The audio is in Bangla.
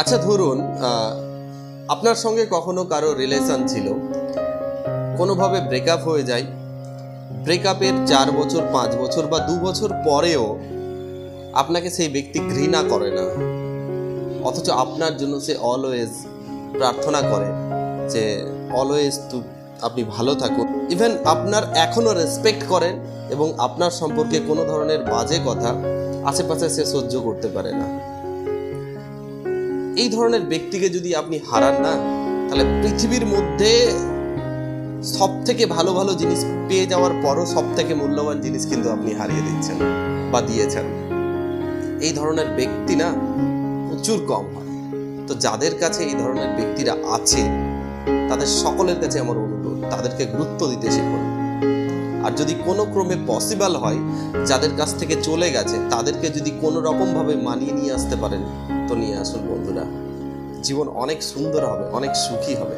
আচ্ছা ধরুন আপনার সঙ্গে কখনো কারও রিলেশন ছিল? কোনোভাবে ব্রেকআপ হয়ে যায়? ব্রেকআপের চার বছর, পাঁচ বছর বা দু বছর পরেও আপনাকে সেই ব্যক্তি ঘৃণা করে না? অথচ আপনার জন্য সে অলওয়েজ প্রার্থনা করে যে অলওয়েজ তু, আপনি ভালো থাকুন। ইভেন আপনার এখনও রেসপেক্ট করেন এবং আপনার সম্পর্কে কোনো ধরনের বাজে কথা আশেপাশে সে সহ্য করতে পারে না। এই ধরনের ব্যক্তিকে যদি আপনি হারান না, তাহলে পৃথিবীর মধ্যে সব থেকে ভালো ভালো জিনিস পেয়ে যাওয়ার পরও সব থেকে মূল্যবান জিনিস কিন্তু আপনি হারিয়ে দিচ্ছেন বা দিয়েছেন। এই ধরনের ব্যক্তি না, প্রচুর কম হয়। তো যাদের কাছে এই ধরনের ব্যক্তিরা আছে, তাদের সকলের কাছে আমার অনুরোধ, তাদেরকে গুরুত্ব দিতে শিখুন। আর যদি কোনো ক্রমে পসিবল হয়, যাদের কাছ থেকে চলে গেছে, তাদেরকে যদি কোনো রকমভাবে মানিয়ে নিয়ে আসতে পারেন, তো নিয়ে আসুন বন্ধুরা। জীবন অনেক সুন্দর হবে, অনেক সুখী হবে।